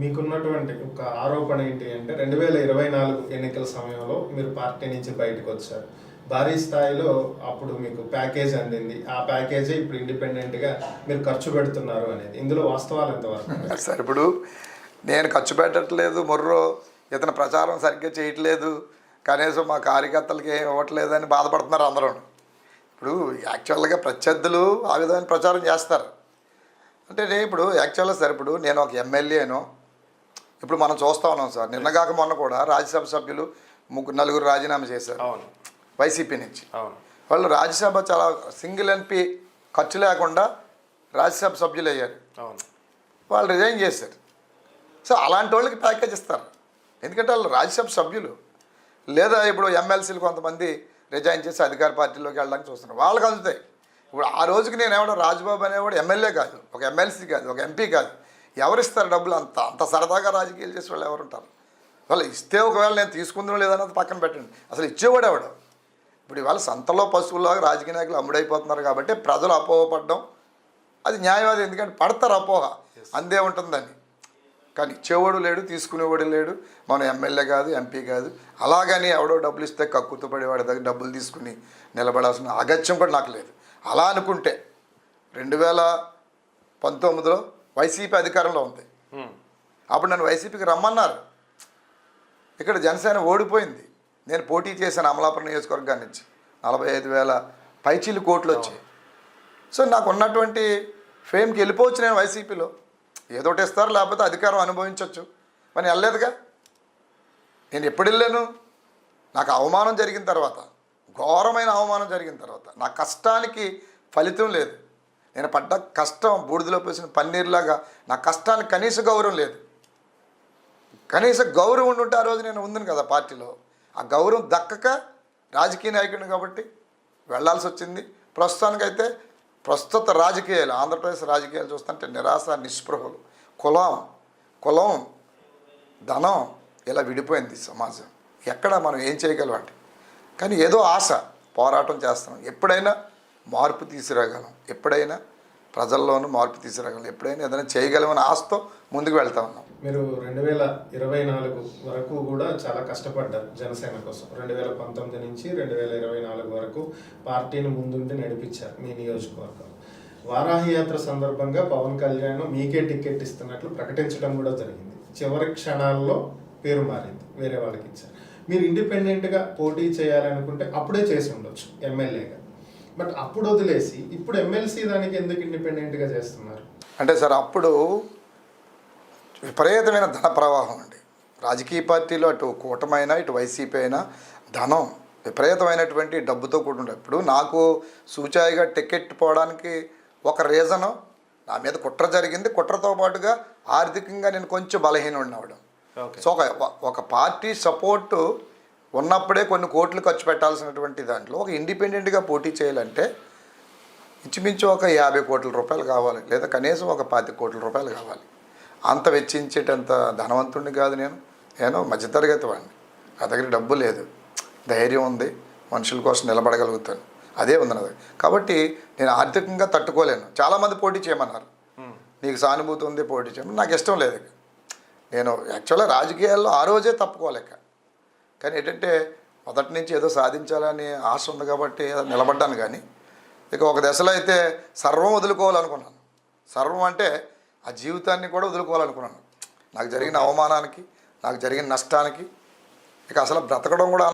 మీకున్నటువంటి ఒక ఆరోపణ ఏంటి అంటే రెండు వేల ఇరవై నాలుగు ఎన్నికల సమయంలో మీరు పార్టీ నుంచి బయటకు వచ్చారు. భారీ స్థాయిలో అప్పుడు మీకు ప్యాకేజ్ అందింది. ఆ ప్యాకేజే ఇప్పుడు ఇండిపెండెంట్గా మీరు ఖర్చు పెడుతున్నారు అనేది. ఇందులో వాస్తవాలు ఎంతవరకు సార్ ఇప్పుడు నేను ఖర్చు పెట్టట్లేదు మొర్రో ఇతను ప్రచారం సరిగ్గా చేయట్లేదు కనీసం మా కార్యకర్తలకి ఏం ఇవ్వట్లేదని బాధపడుతున్నారు అందరూ. ఇప్పుడు యాక్చువల్గా ప్రత్యర్థులు ఆ విధమైన ప్రచారం చేస్తారు. అంటే నేను ఇప్పుడు యాక్చువల్గా సార్ ఇప్పుడు నేను ఒక ఎమ్మెల్యేను. ఇప్పుడు మనం చూస్తా ఉన్నాం సార్. నిన్నగాక మొన్న కూడా రాజ్యసభ సభ్యులు ముగ్గురు నలుగురు రాజీనామా చేశారు. అవును. వైసీపీ నుంచి. అవును. వాళ్ళు రాజ్యసభ చాలా సింగిల్ ఎంపీ ఖర్చు లేకుండా రాజ్యసభ సభ్యులు అయ్యారు. అవును. వాళ్ళు రిజైన్ చేశారు. సో అలాంటి వాళ్ళకి ప్యాకేజ్ ఇస్తారు. ఎందుకంటే వాళ్ళు రాజ్యసభ సభ్యులు. లేదా ఇప్పుడు ఎమ్మెల్సీలు కొంతమంది రిజైన్ చేసి అధికార పార్టీలోకి వెళ్ళడానికి చూస్తున్నారు. వాళ్ళకి అందుతాయి. ఇప్పుడు ఆ రోజుకి నేను ఎవడో రాజ్బాబు అనేవాడు ఎమ్మెల్యే కాదు. ఒక ఎమ్మెల్సీ కాదు. ఒక ఎంపీ కాదు. ఎవరిస్తారు డబ్బులు? అంత అంత సరదాగా రాజకీయాలు చేసే వాళ్ళు ఎవరు ఉంటారు వాళ్ళు ఇస్తే ఒకవేళ నేను తీసుకుందో లేదన్నది పక్కన పెట్టండి. అసలు ఇచ్చేవాడు ఎవడు? ఇప్పుడు ఇవాళ సంతలో పశువులాగా రాజకీయ నాయకులు అమ్ముడైపోతున్నారు కాబట్టి ప్రజలు అపోహపడడం అది న్యాయవాది ఎందుకంటే పడతారు అపోహ. అందే ఉంటుందని. కానీ ఇచ్చేవాడు లేడు తీసుకునేవాడు లేడు. మనం ఎమ్మెల్యే కాదు ఎంపీ కాదు. అలాగని ఎవడో డబ్బులు ఇస్తే కక్కుతూ పడేవాడి దగ్గర డబ్బులు తీసుకుని నిలబడాల్సిన అగత్యం కూడా నాకు లేదు. అలా అనుకుంటే రెండు వేల పంతొమ్మిదిలో వైసీపీ అధికారంలో ఉంది. అప్పుడు నన్ను వైసీపీకి రమ్మన్నారు. ఇక్కడ జనసేన ఓడిపోయింది. నేను పోటీ చేశాను అమలాపురం నియోజకవర్గాన్ని నుంచి. నలభై ఐదు వేల పైచీలు కోట్లు వచ్చాయి. సో నాకు ఉన్నటువంటి ఫేమ్కి వెళ్ళిపోవచ్చు నేను వైసీపీలో. ఏదో ఒకటి ఇస్తారు లేకపోతే అధికారం అనుభవించవచ్చు మరి వెళ్ళలేదుగా. నేను ఎప్పుడు వెళ్ళాను? నాకు అవమానం జరిగిన తర్వాత. ఘోరమైన అవమానం జరిగిన తర్వాత. నా కష్టానికి ఫలితం లేదు. నేను పడ్డ కష్టం బూడిదలో పోసిన పన్నీర్లాగా నా కష్టానికి కనీస గౌరవం లేదు. కనీస గౌరవం ఉండుంటే ఆ రోజు నేను ఉందిను కదా పార్టీలో. ఆ గౌరవం దక్కక రాజకీయ నాయకుడిని కాబట్టి వెళ్ళాల్సి వచ్చింది. ప్రస్తుతానికైతే ప్రస్తుత రాజకీయాలు ఆంధ్రప్రదేశ్ రాజకీయాలు చూస్తుంటే నిరాశ నిస్పృహలు. కులం కులం ధనం ఇలా విడిపోయింది సమాజం. ఎక్కడ మనం ఏం చేయగలం అంటే. కానీ ఏదో ఆశ పోరాటం చేస్తున్నాం. ఎప్పుడైనా మార్పు తీసుకురాగలం ఎప్పుడైనా ప్రజల్లోనూ మార్పు తీసుకురాగలం ఎప్పుడైనా ఏదైనా చేయగలమని ఆశతో ముందుకు వెళ్తా ఉన్నాం. మీరు రెండు వేల ఇరవై నాలుగు వరకు కూడా చాలా కష్టపడ్డారు జనసేన కోసం. రెండు వేల పంతొమ్మిది నుంచి రెండు వేల ఇరవై నాలుగు వరకు పార్టీని ముందుండి నడిపించారు మీ నియోజకవర్గం. వారాహి యాత్ర సందర్భంగా పవన్ కళ్యాణ్ మీకే టికెట్ ఇస్తున్నట్లు ప్రకటించడం కూడా జరిగింది. చివరి క్షణాల్లో పేరు మారింది వేరే వాళ్ళకి ఇచ్చారు. మీరు ఇండిపెండెంట్గా పోటీ చేయాలనుకుంటే అప్పుడే చేసి ఉండొచ్చు ఎమ్మెల్యేగా. బట్ అప్పుడు వదిలేసి ఇప్పుడు ఎమ్మెల్సీ దానికి ఎందుకు ఇండిపెండెంట్గా చేస్తున్నారు? అంటే సార్ అప్పుడు విపరీతమైన ధన ప్రవాహం అండి. రాజకీయ పార్టీలు అటు కూటమైనా ఇటు వైసీపీ అయినా ధనం విపరీతమైనటువంటి డబ్బుతో కూడుండే ఇప్పుడు నాకు సూచాయిగా టికెట్ పోవడానికి ఒక రీజను నా మీద కుట్ర జరిగింది. కుట్రతో పాటుగా ఆర్థికంగా నేను కొంచెం బలహీన ఉన్నవాడు ఓకే. సో ఒక ఒక పార్టీ సపోర్టు ఉన్నప్పుడే కొన్ని కోట్లు ఖర్చు పెట్టాల్సినటువంటి దాంట్లో ఒక ఇండిపెండెంట్గా పోటీ చేయాలంటే ఇంచుమించు ఒక యాభై కోట్ల రూపాయలు కావాలి లేదా కనీసం ఒక పాతి కోట్ల రూపాయలు కావాలి. అంత వెచ్చించేటంత ధనవంతుడిని కాదు నేను. నేను మధ్యతరగతి వాడిని. నా దగ్గర డబ్బు లేదు. ధైర్యం ఉంది. మనుషుల కోసం నిలబడగలుగుతాను. అదే ఉంది నా దగ్గర. కాబట్టి నేను ఆర్థికంగా తట్టుకోలేను. చాలామంది పోటీ చేయమన్నారు. నీకు సానుభూతి ఉంది పోటీ చేయమని. నాకు ఇష్టం లేదు. నేను యాక్చువల్గా రాజకీయాల్లో ఆ రోజే తప్పుకోలేక. కానీ ఏంటంటే మొదటి నుంచి ఏదో సాధించాలని ఆశ ఉంది కాబట్టి ఏదో నిలబడ్డాను కానీ ఇక ఒక దశలో అయితే సర్వం వదులుకోవాలనుకున్నాను. సర్వం అంటే ఆ జీవితాన్ని కూడా వదులుకోవాలనుకున్నాను. నాకు జరిగిన అవమానానికి నాకు జరిగిన నష్టానికి ఇక అసలు బ్రతకడం కూడా